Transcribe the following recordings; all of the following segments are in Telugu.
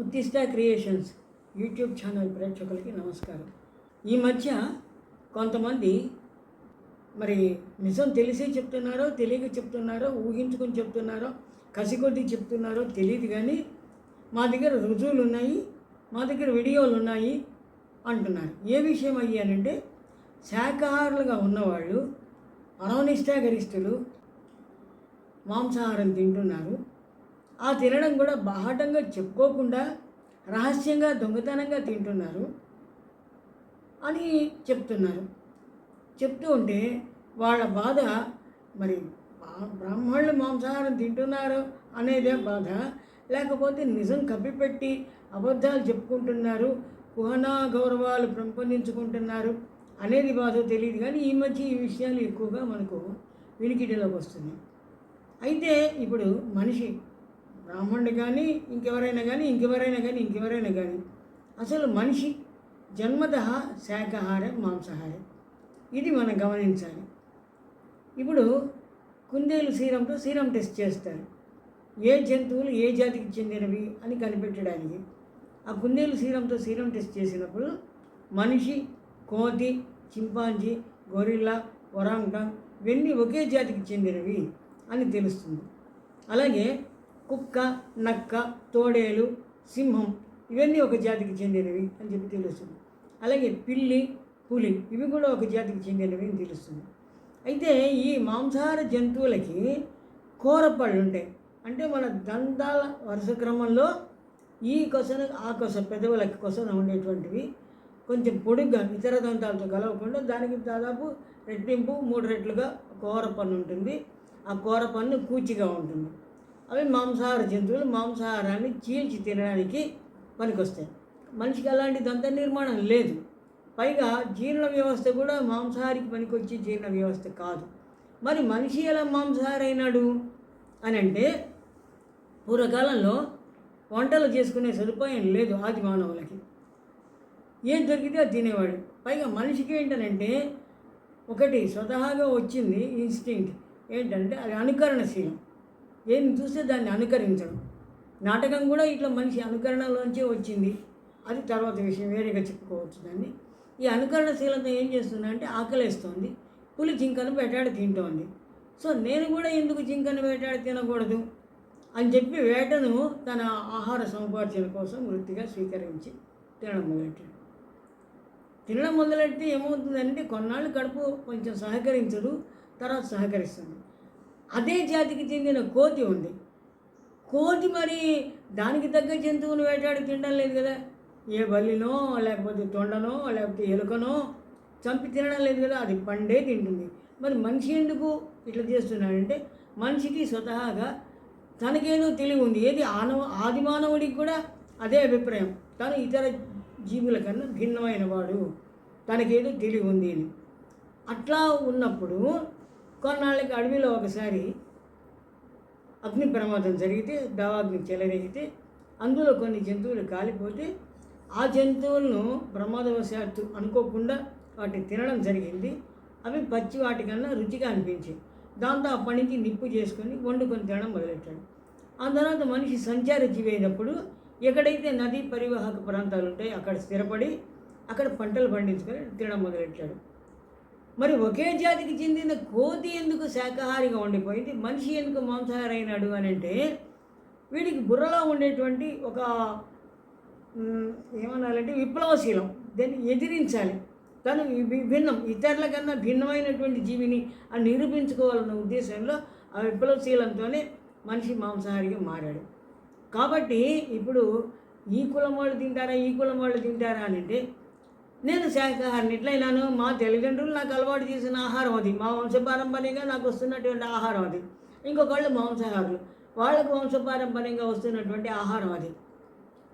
ఉత్తిష్ట క్రియేషన్స్ యూట్యూబ్ ఛానల్ ప్రేక్షకులకి నమస్కారం. ఈ మధ్య కొంతమంది మరి నిజం తెలిసి చెప్తున్నారో తెలియక చెప్తున్నారో ఊహించుకొని చెప్తున్నారో కసి కొద్దీ చెప్తున్నారో తెలియదు కానీ మా దగ్గర రుజువులు ఉన్నాయి మా దగ్గర వీడియోలు ఉన్నాయి అంటున్నారు. ఏ విషయం అయ్యానంటే శాఖాహారులుగా ఉన్నవాళ్ళు పరమనిష్టాగరిష్ఠులు మాంసాహారం తింటున్నారు. ఆ తినడం కూడా బాహటంగా చెప్పుకోకుండా రహస్యంగా దొంగతనంగా తింటున్నారు అని చెప్తున్నారు. చెప్తూ ఉంటే వాళ్ళ బాధ మరి బ్రాహ్మణులు మాంసాహారం తింటున్నారు అనేదే బాధ. లేకపోతే నిజం కప్పిపెట్టి అబద్ధాలు చెప్పుకుంటున్నారు కుహనా గౌరవాలు పెంపొందించుకుంటున్నారు అనేది బాధ తెలియదు కానీ ఈ మధ్య ఈ విషయాలు ఎక్కువగా మనకు వినికిడిలోకి వస్తున్నాయి. అయితే ఇప్పుడు మనిషి బ్రాహ్మణుడు కానీ ఇంకెవరైనా కానీ ఇంకెవరైనా కానీ ఇంకెవరైనా కానీ అసలు మనిషి జన్మత శాకాహార మాంసాహార. ఇది మనం గమనించాలి. ఇప్పుడు కుందేలు సీరంతో సీరం టెస్ట్ చేస్తారు. ఏ జంతువులు ఏ జాతికి చెందినవి అని కనిపెట్టడానికి. ఆ కుందేలు సీరంతో సీరం టెస్ట్ చేసినప్పుడు మనిషి కోతి చింపాంజీ గొరిల్లా ఒరాంగం ఇవన్నీ ఒకే జాతికి చెందినవి అని తెలుస్తుంది. అలాగే కుక్క నక్క తోడేలు సింహం ఇవన్నీ ఒక జాతికి చెందినవి అని చెప్పి తెలుస్తుంది. అలాగే పిల్లి పులి ఇవి కూడా ఒక జాతికి చెందినవి అని తెలుస్తుంది. అయితే ఈ మాంసాహార జంతువులకి కూరపళ్ళు ఉంటాయి. అంటే మన దంతాల వరుస క్రమంలో ఈ కొసన ఆ కొస పెదవులకి కొసన ఉండేటువంటివి కొంచెం పొడుగ్గా ఇతర దంతాలతో కలవకుండా దానికి దాదాపు రెట్టింపు మూడు రెట్లుగా కూర పన్ను ఉంటుంది. ఆ కూర పన్ను కూచిగా ఉంటుంది. అవి మాంసాహార జంతువులు మాంసాహారాన్ని చీల్చి తినడానికి పనికొస్తాయి. మనిషికి అలాంటి దంత నిర్మాణం లేదు. పైగా జీర్ణ వ్యవస్థ కూడా మాంసాహారికి పనికొచ్చే జీర్ణ వ్యవస్థ కాదు. మరి మనిషి ఎలా మాంసాహారైనాడు? అని అంటే పూర్వకాలంలో వంటలు చేసుకునే సదుపాయం లేదు ఆది మానవులకి ఏం దొరికితే అది తినేవాడు. పైగా మనిషికి ఏంటనంటే ఒకటి స్వతహాగా వచ్చింది ఇన్స్టింక్ట్. ఏంటంటే అది అనుకరణశీలం. ఏం చూస్తే దాన్ని అనుకరించడం. నాటకం కూడా ఇట్లా మనిషి అనుకరణలోంచే వచ్చింది. అది తర్వాత విషయం వేరేగా చెప్పుకోవచ్చు దాన్ని. ఈ అనుకరణశీలత ఏం చేస్తుందంటే ఆకలేస్తోంది. పులి జింకను వేటాడి తింటోంది. సో నేను కూడా ఎందుకు జింకను వేటాడి తినకూడదు? అని చెప్పి వేటను తన ఆహార సముపార్జన కోసం వృత్తిగా స్వీకరించి తినడం మొదలెట్టాడు. తినడం మొదలెడితే ఏమవుతుందంటే కొన్నాళ్ళు కడుపు కొంచెం సహకరించదు తర్వాత సహకరిస్తుంది. అదే జాతికి చెందిన కోతి ఉంది. కోతి మరి దానికి తగ్గ జంతువును వేటాడి తినడం లేదు కదా. ఏ బల్లినో లేకపోతే తొండనో లేకపోతే ఎలుకనో చంపి తినడం లేదు కదా. అది పండే తింటుంది. మరి మనిషి ఎందుకు ఇట్లా చేస్తున్నాడంటే మనిషికి స్వతహాగా తనకేదో తెలివి ఉంది. ఏది ఆనవ ఆదిమానవుడికి కూడా అదే అభిప్రాయం. తను ఇతర జీవుల కన్నా భిన్నమైన వాడు. తనకేదో తెలివి ఉంది అని. అట్లా ఉన్నప్పుడు కొన్నాళ్ళకి అడవిలో ఒకసారి అగ్ని ప్రమాదం జరిగితే దావాగ్ని చెలరేగితే అందులో కొన్ని జంతువులు కాలిపోతే ఆ జంతువులను ప్రమాదవశాత్తు అనుకోకుండా వాటిని తినడం జరిగింది. అవి పచ్చి వాటికన్నా రుచిగా అనిపించాయి. దాంతో ఆ పనికి నిప్పు చేసుకొని వండుకొని తినడం మొదలెట్టాడు. ఆ తర్వాత మనిషి సంచార జీవి అయినప్పుడు ఎక్కడైతే నదీ పరివాహక ప్రాంతాలు ఉంటాయో అక్కడ స్థిరపడి అక్కడ పంటలు పండించుకొని తినడం మొదలెట్టాడు. మరి ఒకే జాతికి చెందిన కోతి ఎందుకు శాకాహారిగా ఉండిపోయింది? మనిషి ఎందుకు మాంసాహారి అయినాడు అని అంటే వీడికి బుర్రలో ఉండేటువంటి ఒక ఏమనాలంటే విప్లవశీలం. దాన్ని ఎదిరించాలి. తను భిన్నం ఇతరుల కన్నా భిన్నమైనటువంటి జీవిని అని నిరూపించుకోవాలన్న ఉద్దేశంలో ఆ విప్లవశీలంతోనే మనిషి మాంసాహారిగా మారాడు. కాబట్టి ఇప్పుడు ఈ కులం వాళ్ళు తింటారా ఈ కులం వాళ్ళు తింటారా అని అంటే నేను శాకాహారిని ఎట్లయినాను మా తల్లిదండ్రులు నాకు అలవాటు చేసిన ఆహారం అది. మా వంశపారంపర్యంగా నాకు వస్తున్నటువంటి ఆహారం అది. ఇంకొకళ్ళు మాంసాహారులు. వాళ్ళకు వంశపారంపర్యంగా వస్తున్నటువంటి ఆహారం అది.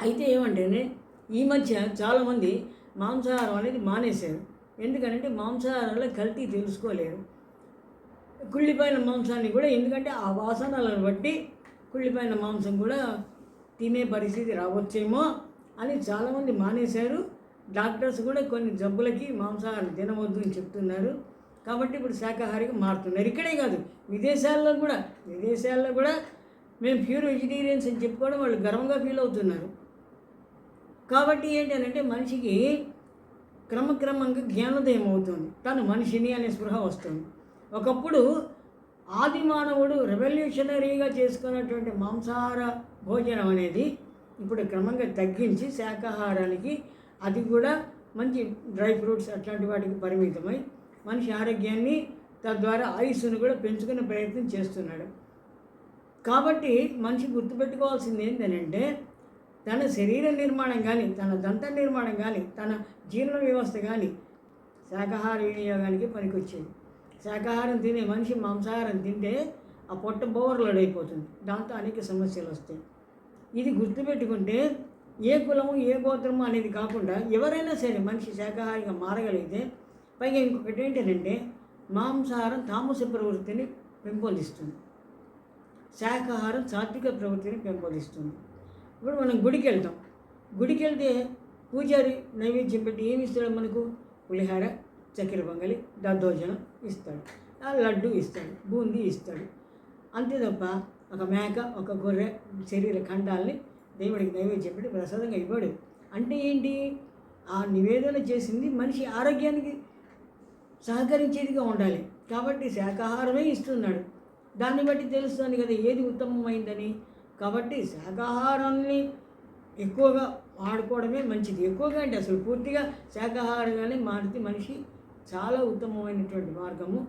అయితే ఏమంటేనే ఈ మధ్య చాలామంది మాంసాహారం అనేది మానేశారు. ఎందుకంటే మాంసాహారంలో కల్తీ తెలుసుకోలేరు. కుళ్ళిపోయిన మాంసాన్ని కూడా ఎందుకంటే ఆ వాసనలను బట్టి కుళ్ళిపోయిన మాంసం కూడా తినే పరిస్థితి రావచ్చేమో అని చాలామంది మానేశారు. డాక్టర్స్ కూడా కొన్ని జబ్బులకి మాంసాహారం తినవద్దు అని చెప్తున్నారు. కాబట్టి ఇప్పుడు శాకాహారికి మారుతున్నారు. ఇక్కడే కాదు విదేశాల్లో కూడా విదేశాల్లో కూడా మేము ప్యూర్ వెజిటేరియన్స్ అని చెప్పుకోవడం వాళ్ళు గర్వంగా ఫీల్ అవుతున్నారు. కాబట్టి ఏంటంటే మనిషికి క్రమక్రమంగా జ్ఞానోదయం అవుతుంది. తను మనిషిని అనే స్పృహ వస్తుంది. ఒకప్పుడు ఆది మానవుడు రెవల్యూషనరీగా చేసుకున్నటువంటి మాంసాహార భోజనం అనేది ఇప్పుడు క్రమంగా తగ్గించి శాకాహారానికి అది కూడా మంచి డ్రై ఫ్రూట్స్ అట్లాంటి వాటికి పరిమితమై మనిషి ఆరోగ్యాన్ని తద్వారా ఆయుస్సును కూడా పెంచుకునే ప్రయత్నం చేస్తున్నాడు. కాబట్టి మనిషి గుర్తుపెట్టుకోవాల్సింది ఏంటంటే తన శరీర నిర్మాణం కానీ తన దంత నిర్మాణం కానీ తన జీర్ణ వ్యవస్థ కానీ శాకాహార వినియోగానికి పనికొచ్చేది. శాకాహారం తినే మనిషి మాంసాహారం తింటే ఆ పొట్ట బోవర్లోడ్ అయిపోతుంది దాంతో అనేక సమస్యలు వస్తాయి ఇది గుర్తుపెట్టుకుంటే ఏ కులము ఏ గోత్రము అనేది కాకుండా ఎవరైనా సరే మనిషి శాకాహారిగా మారగలిగితే పైగా ఇంకొకటి ఏంటంటే మాంసాహారం తామస ప్రవృత్తిని పెంపొందిస్తుంది. శాకాహారం సాత్విక ప్రవృత్తిని పెంపొందిస్తుంది. ఇప్పుడు మనం గుడికి వెళ్తాం గుడికి వెళ్తే పూజారి నైవేద్యం పెట్టి ఏమి ఇస్తాడు మనకు? పులిహార చక్కెర పొంగలి దద్దోజనం ఇస్తాడు. లడ్డు ఇస్తాడు బూందీ ఇస్తాడు. అంతే తప్ప ఒక మేక ఒక గొర్రె శరీర ఖండాల్ని దేవుడికి నైవేద్యం పెట్టి ప్రసాదంగా ఇవ్వడు. అంటే ఏంటి? ఆ నివేదన చేసింది మనిషి ఆరోగ్యానికి సహకరించేదిగా ఉండాలి. కాబట్టి శాకాహారమే ఇస్తున్నాడు. దాన్ని బట్టి తెలుస్తుంది కదా ఏది ఉత్తమమైందని. కాబట్టి శాకాహారాన్ని ఎక్కువగా వాడుకోవడమే మంచిది. ఎక్కువగా అంటే అసలు పూర్తిగా శాకాహారంగానే మారితే మనిషి చాలా ఉత్తమమైనటువంటి మార్గము.